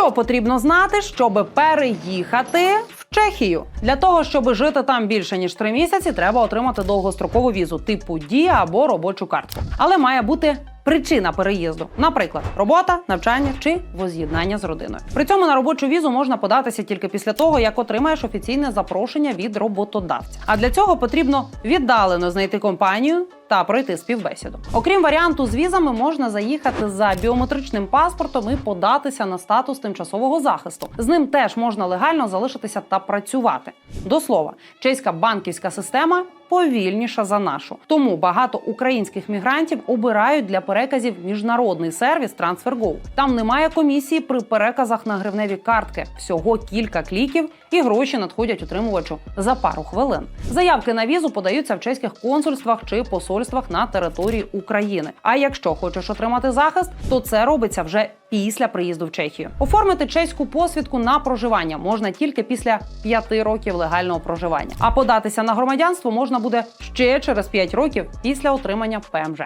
Що потрібно знати, щоб переїхати в Чехію? Для того, щоб жити там більше ніж три місяці, треба отримати довгострокову візу типу дія або робочу картку. Але має бути. Причина переїзду, наприклад, робота, навчання чи воз'єднання з родиною. При цьому на робочу візу можна податися тільки після того, як отримаєш офіційне запрошення від роботодавця. А для цього потрібно віддалено знайти компанію та пройти співбесіду. Окрім варіанту з візами, можна заїхати за біометричним паспортом і податися на статус тимчасового захисту. З ним теж можна легально залишитися та працювати. До слова, чеська банківська система повільніша за нашу. Тому багато українських мігрантів обирають для переказів міжнародний сервіс TransferGo. Там немає комісії при переказах на гривневі картки. Всього кілька кліків, і гроші надходять отримувачу за пару хвилин. Заявки на візу подаються в чеських консульствах чи посольствах на території України. А якщо хочеш отримати захист, то це робиться вже після приїзду в Чехію. Оформити чеську посвідку на проживання можна тільки після п'яти років легального проживання. А податися на громадянство можна буде ще через 5 років після отримання ПМЖ.